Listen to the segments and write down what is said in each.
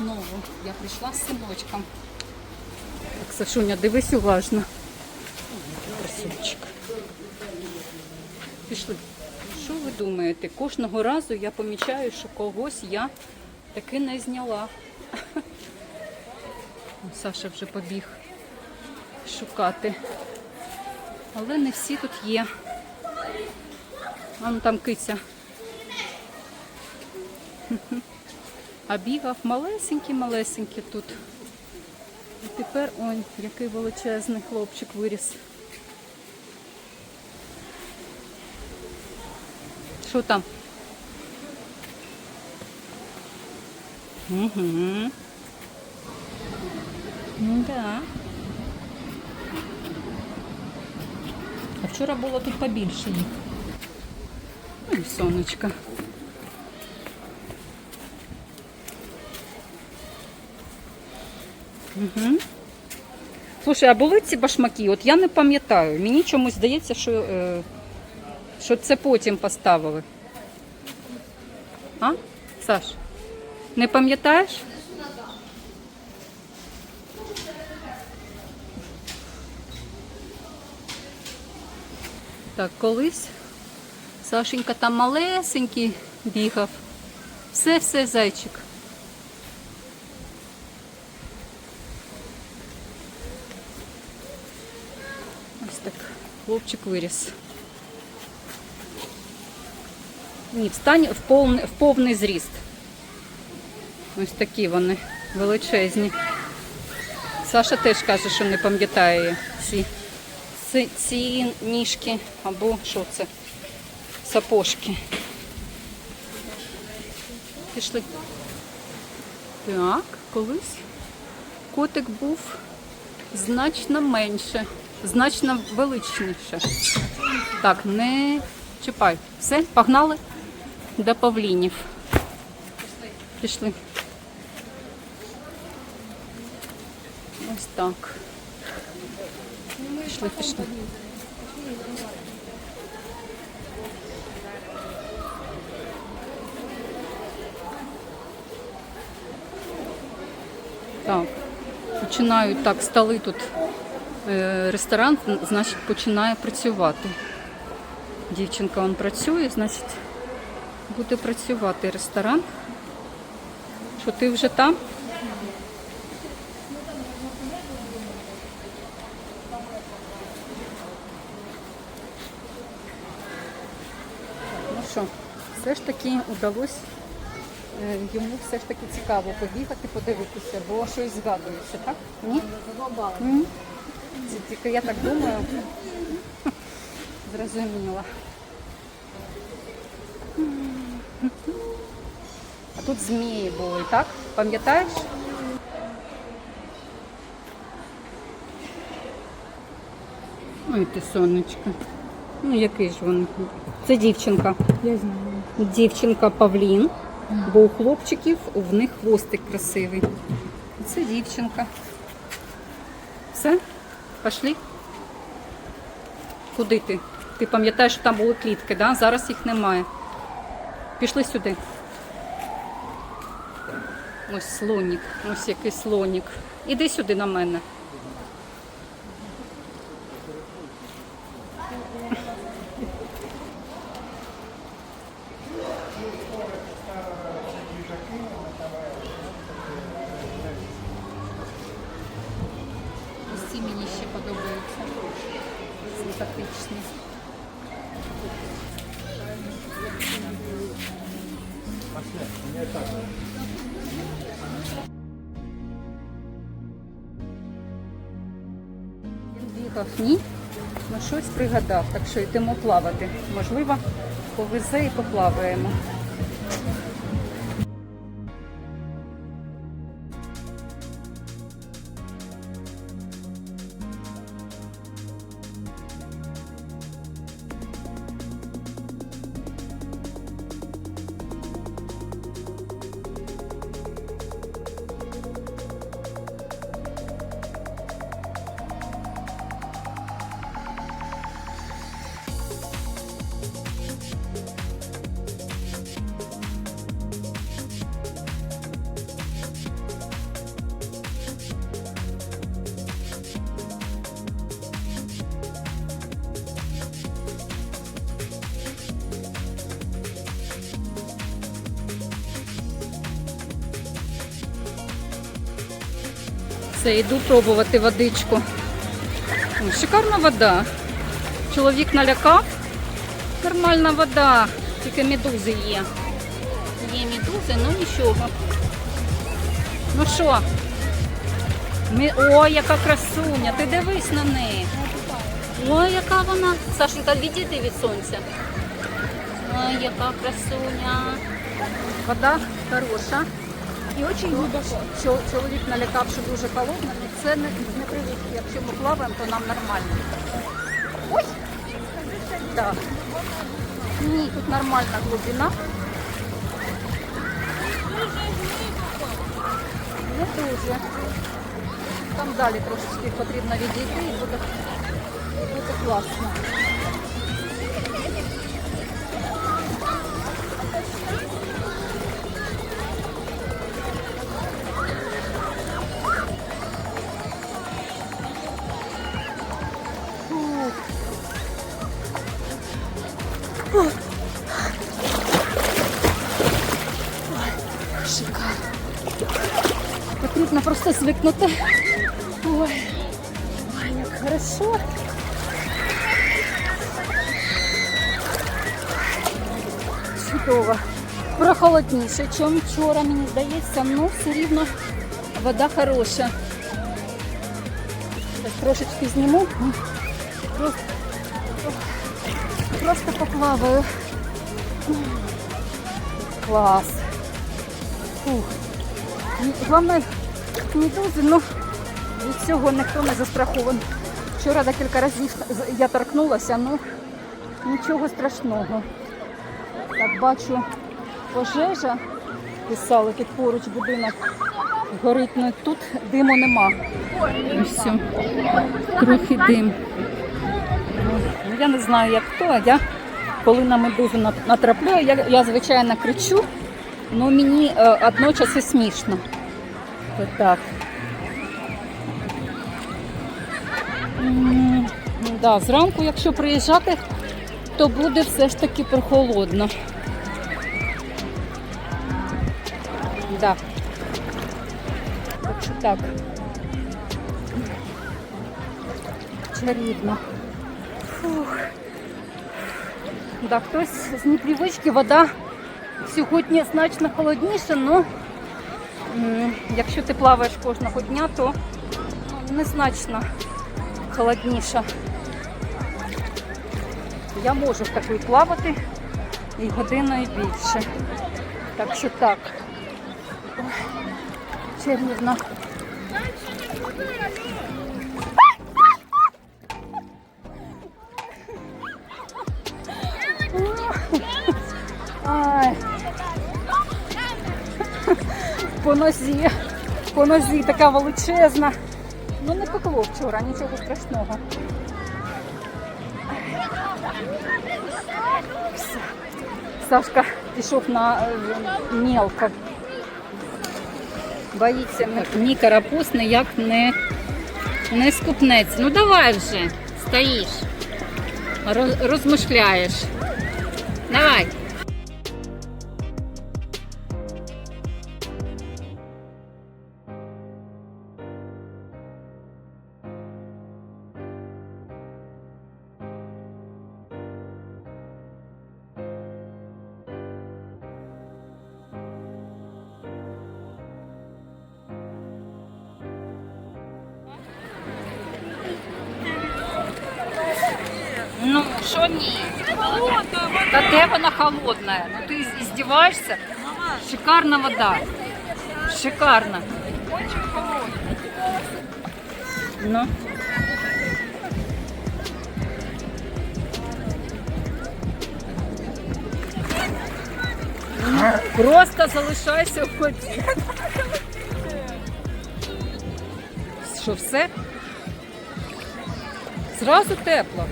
знову. Я прийшла з синочком. Так, Сашуня, дивись уважно. Красунчик. Пішли. Що ви думаєте? Кожного разу я помічаю, що когось я таки не зняла. Саша вже побіг шукати. Але не всі тут є. Вон там киця. А бігав малесенький-малесенький тут. І тепер ой, який величезний хлопчик виріс. Що там? Угу. Ну да. А вчора було тут побільше їх. Ой, сонечко. Угу. Слушай, а були ці башмаки? От я не пам'ятаю. Мені чомусь здається, що, е, що це потім поставили. А? Саш? Не пам'ятаєш? Так, колись Сашенька там малесенький бігав. Все-все, зайчик. Ось так хлопчик виріс. Ні, встань в повний, в повний зріст. Ось такі вони величезні. Саша теж каже, що не пам'ятає ці, ці, ці ніжки або що це? Сапожки. Пішли. Так, колись котик був значно менше, значно величніше. Так, не чіпай. Все, погнали до павлінів. Пішли. Ось так. Пішли, пішли. Так, починають так, стали тут ресторан, значить, починає працювати. Дівчинка он працює, значить, буде працювати ресторан. Що ти вже там? Ну що, все ж таки вдалося е, йому все ж таки цікаво побігати, подивитися, бо щось згадується, так? Ні? Ні? Це тільки я так думаю. Зрозуміла. А тут змії були, так? Пам'ятаєш? Ой, ти сонечко. Ну, який ж він? Це дівчинка. Я знаю. Дівчинка Павлін, бо у хлопчиків в них хвостик красивий. Це дівчинка. Все? Пошли? Куди ти? Ти пам'ятаєш, що там були клітки, да? зараз їх немає. Пішли сюди. Ось слонік, ось який слонік. Іди сюди на мене. Він бігав, ні, ну щось пригадав, так що йдемо плавати. Можливо, повезе і поплаваємо. Все, йду пробувати водичку. О, Шикарна вода. Чоловік налякав. Нормальна вода. Тільки медузи є. Є медузи, ну нічого. Ну що? Ми... Ой, яка красуня, ти дивись на неї. Ой, яка вона. Сашенька, відійди від сонця. Ой, яка красуня. Вода хороша. І дуже глибоко. Чоловік налякав, дуже холодно. і Це не, не привички. Якщо ми плаваємо, то нам нормально. Ой! Так. Ні, тут нормальна глибина. Не дуже. Там далі трошечки потрібно відійти і буде, буде класно. Звикнути. Ой, ой, як хорошо. Чудово. Прохолодніше, ніж вчора, мені здається, але все рівно вода хороша. Так, трошечки зніму. Просто, поплаваю. Клас. Фух. Головне, медузи, ну від цього ніхто не застрахований. Вчора декілька разів я торкнулася, ну нічого страшного. Так, бачу, пожежа, писали тут поруч будинок. Горить, ну тут диму нема. І все. Трохи дим. Ну, я не знаю, як хто, а я коли на медузу натрапляю, я, я звичайно кричу, але мені е, одночас смішно. От так. Да, зранку, якщо приїжджати, то буде все ж таки прохолодно. Да. Так що так. Чарівно. Фух. Да, хтось з непривички вода сьогодні значно холодніша, але якщо ти плаваєш кожного дня, то ну, незначно холодніше. Я можу в такій плавати і годиною більше. Так що так. Ой, нозі. По нозі така величезна. Ну не пекло вчора, нічого страшного. Сашка пішов на е, мелко. Боїться ні- карапуз, ніяк не, не скупнеться. Ну давай вже, стоїш, роз- розмишляєш. Давай. Та де вона холодна? Ну ти здіваєшся? Шикарна вода. Шикарна. Ну. Ну, Просто залишайся в воді. Що все? Зразу тепло.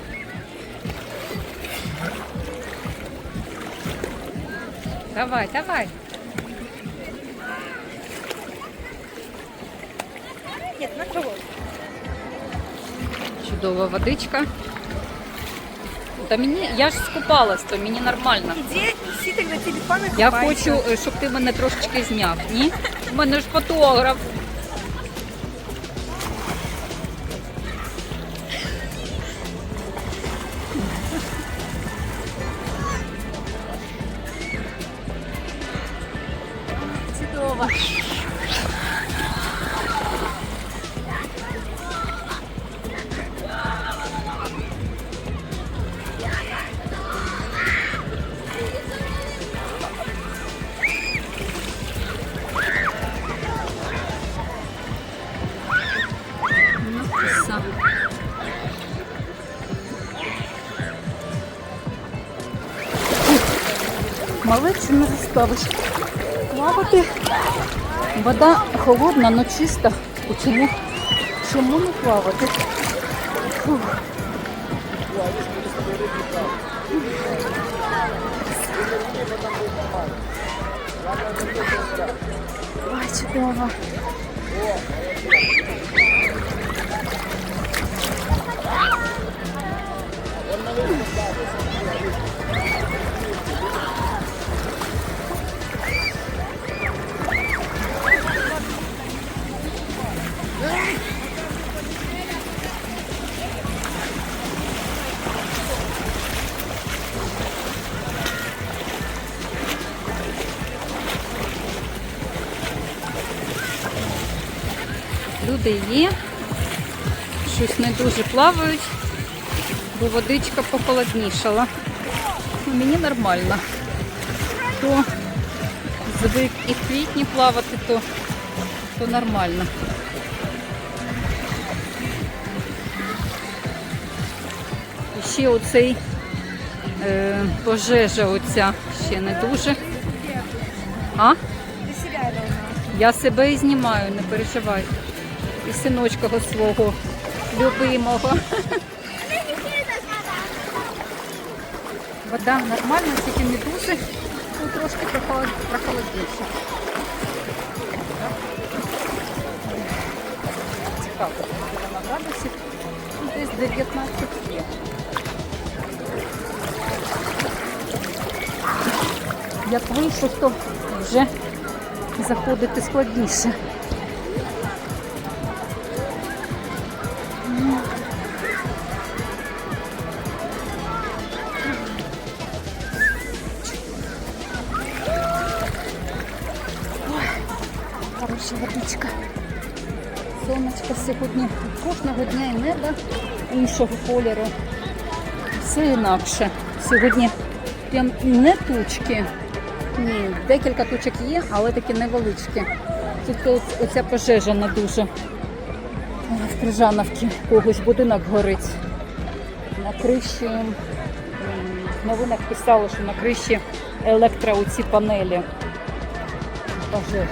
Давай, давай. Нет, на кого? Чудова водичка. Та мені, я ж скупалась, то мені нормально. Іди, неси тогда телефон и Я купайся. хочу, е, щоб ти мене трошечки зняв. Ні? У мене ж фотограф. Заставиш. Плавати. Вода холодна, але чиста. Чому, чому не плавати? Фух. Ой, чудово. Люди є, щось не дуже плавають, бо водичка похолоднішала. Ну, мені нормально. То звик і в квітні плавати, то, то нормально. І ще оцей е, пожежа оця ще не дуже. А? Я себе і знімаю, не переживай. І синочка свого любимого. Вода нормальна, тільки не дуже, ну трошки прохолод- прохолодніше. Цікаво, вона градусів. Ну, Десь 19 є. Як вийшов, то вже заходити складніше. Кожного дня і небо іншого кольору. Все інакше. Сьогодні прям не тучки. Ні, декілька тучок є, але такі невеличкі. Оц- оця пожежа не дуже. В Крижановці когось будинок горить. На криші м, в новинах писали, що на криші електро оці панелі. Пожежі.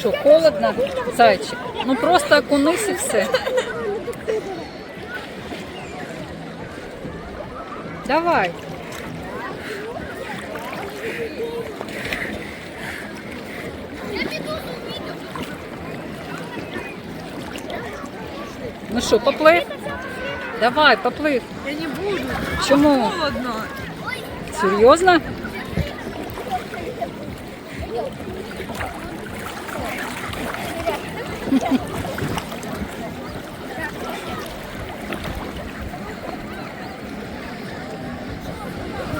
Що, холодно, зайчик? Ну просто окунись і все. Давай. Ну що, поплив? Давай, поплив. Я не буду. Чому? Холодно. Серйозно?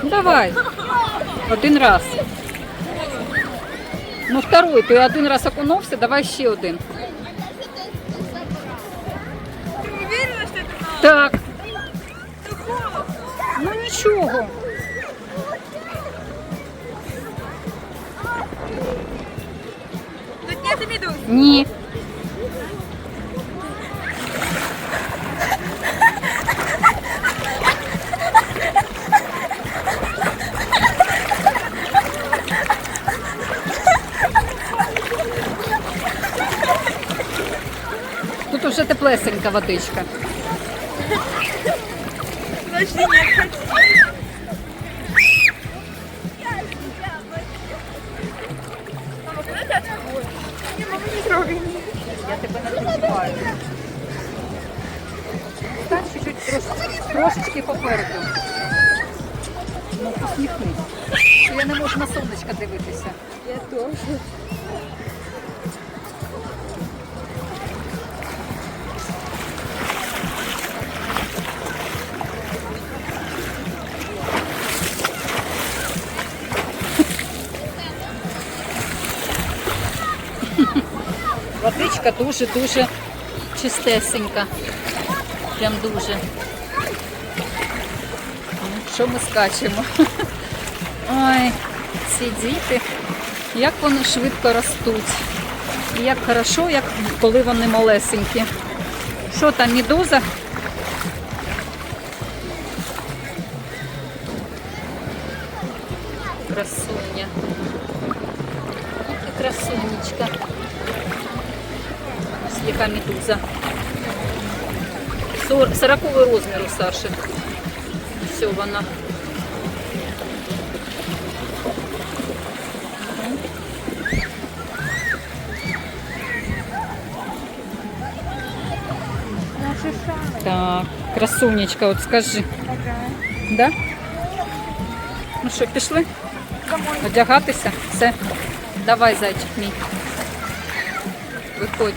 Давай. Один раз. Ну, второй. Ти один раз окунувся, давай ще один. Не трогай меня. Я тебе не почуваю. Стань чуть-чуть трош- трошечки попереду. Ну, посміхнись. Я не можу на сонечко дивитися. Я тоже. Водичка дуже-дуже чистесенька. Прям дуже. Ну, Що ми скачемо? Ой, ці діти, як вони швидко ростуть. Як хорошо, як коли вони малесенькі. Що там, медуза? Красуня. Красунечка. Яка медуза. Сор- Сороковий розмір у Саші. Все вона. Так, красунечка, от скажи. Ага. Да? Ну що, пішли? Домой. Одягатися? Все. Давай, зайчик мій. Виходь.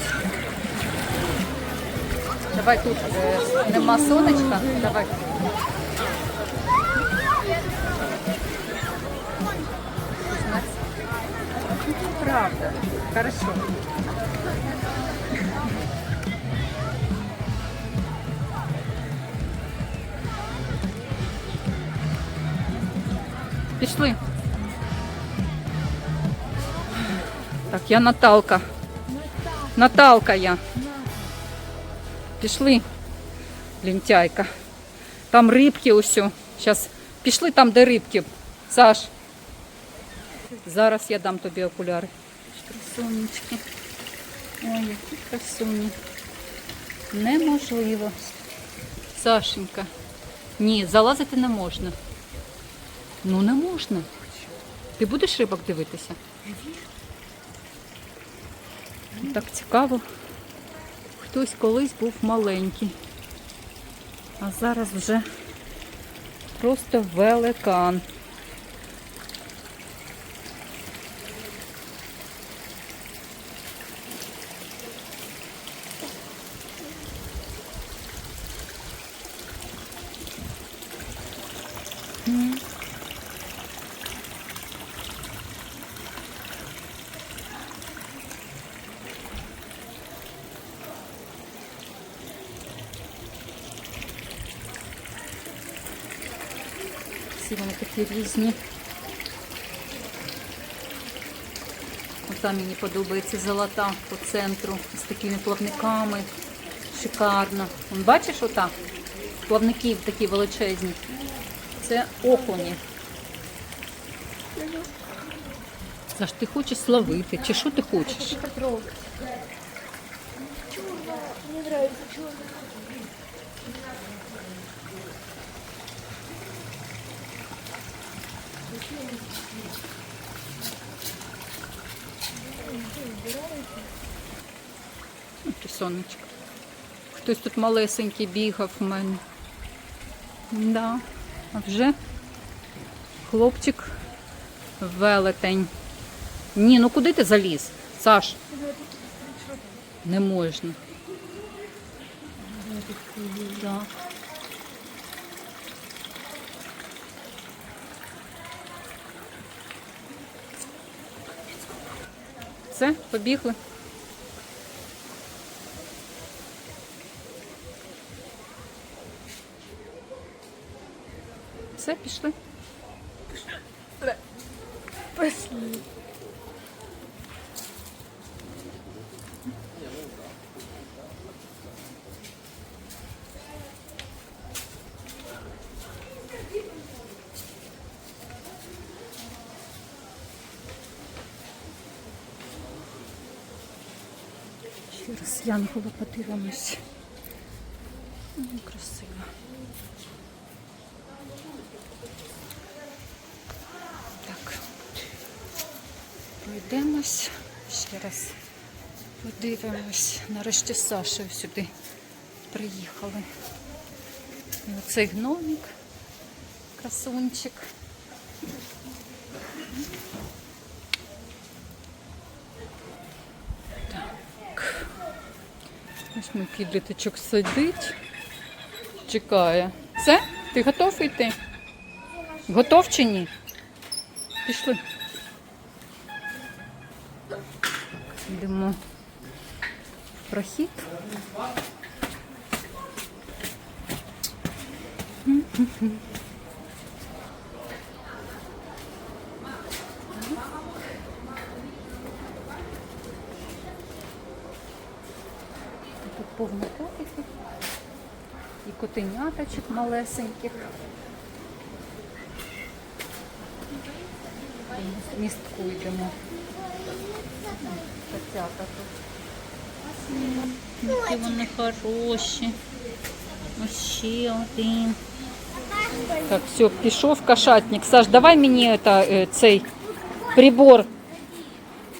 Давай тут е, нема сонечка. Давай. Правда. Хорошо. Пішли. Так, я Наталка. Наталка я. Пішли. Лентяйка. Там рибки усю. Зараз пішли там, де рибки. Саш. Зараз я дам тобі окуляри. Красунечки. Ой, які красуні. Неможливо. Сашенька. Ні, залазити не можна. Ну не можна. Ти будеш рибок дивитися? Так цікаво. Хтось колись був маленький. А зараз вже просто великан. Всі вони такі різні. Ота мені подобається золота по центру з такими плавниками. Шикарно. Вон, бачиш ота? Плавники такі величезні. Це окуні. Саш, ти хочеш словити? Чи що ти хочеш? Яке сонечко. Хтось тут малесенький бігав в мене. Да. А вже хлопчик велетень. Ні, ну куди ти заліз? Саш? Не можна. Так. Все, побігли. Все, пішли. Пошли. Ще Янгола подивимось. Красиво. Так. Пройдемось. Ще раз подивимось. Нарешті з Сашею сюди приїхали. І оцей гномик, красунчик. Мій підліточок сидить, чекає. Все? Ти готов йти? Готов чи ні? Пішли. Йдемо прохід. Тут повно котиків і котеняточок малесеньких. Містку йдемо. Котята тут. Які вони хороші. Ще один. Так, все, пішов кошатник. Саш, давай мені это, е, цей прибор.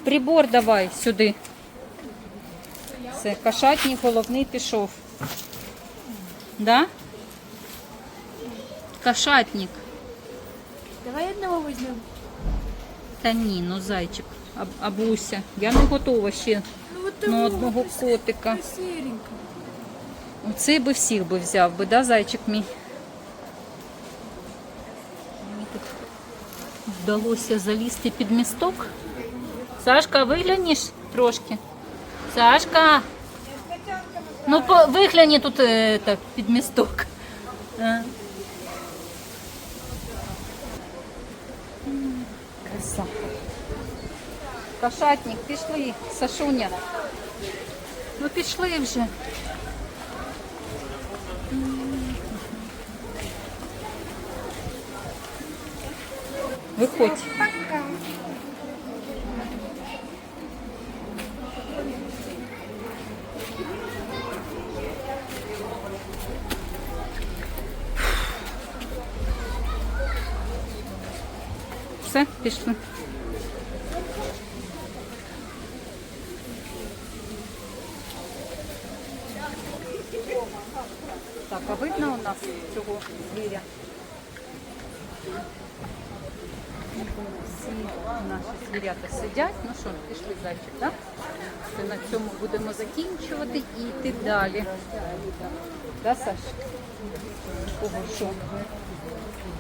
Прибор давай сюди. Все, кошатник головний пішов. Да? Кошатник. Давай одного візьмемо. Та ні, ну зайчик, аб- абуся. Я не готова ще Ну, от на одного котика. Сіренька. Оцей би всіх би взяв би, да, зайчик мій? Мені тут вдалося залізти під місток. Сашка, виглянеш трошки? Сашка! Ну, по, вигляні тут е, так, під місток. Е. Краса. Кошатник, пішли, Сашуня. Ну пішли вже. Виходь. Пішли. Так, а видно у нас цього звіря? Всі наші звірята сидять. Ну що, пішли зайчик, так? Все, на цьому будемо закінчувати і йти далі. Да, Саш? Кого що?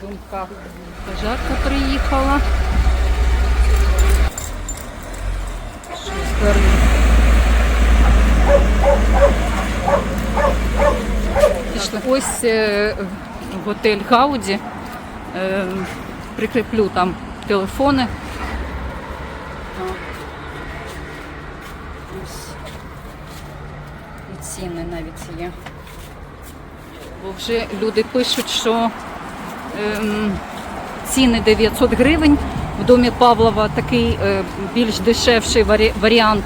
Думках. Пожарка приїхала. Щось горить. Ось е, готель Гауді. Е, прикріплю там телефони. Ось. І ціни навіть є. Бо вже люди пишуть, що ціни 900 гривень. В домі Павлова такий е, більш дешевший варіант.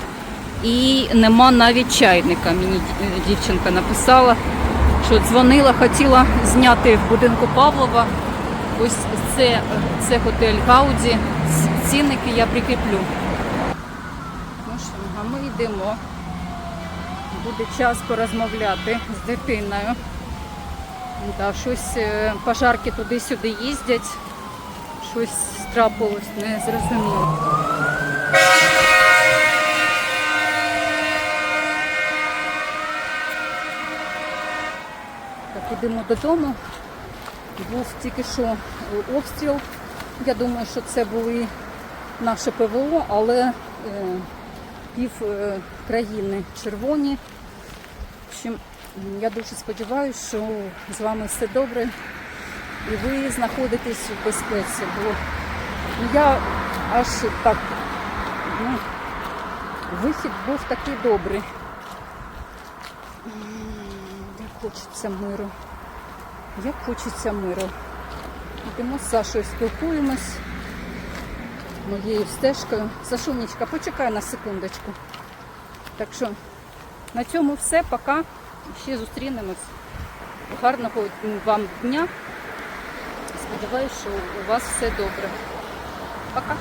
І нема навіть чайника. Мені дівчинка написала, що дзвонила, хотіла зняти в будинку Павлова. Ось це, це готель Гауді. Цінники я прикріплю. Ну що, а ми йдемо. Буде час порозмовляти з дитиною. Да, щось е, пожарки туди-сюди їздять. Щось трапилось, не зрозуміло. Так, ідемо додому. Був тільки що е, обстріл. Я думаю, що це були наше ПВО, але е, пів країни червоні. В общем, я дуже сподіваюся, що з вами все добре і ви знаходитесь в безпеці. Бо я аж так, ну, вихід був такий добрий. Як хочеться миру. Як хочеться миру. Йдемо з Сашою спілкуємось моєю стежкою. Сашунечка, почекай на секундочку. Так що на цьому все. Пока. Ще зустрінемось. Гарного вам дня. Сподіваюсь, що у вас все добре. Пока.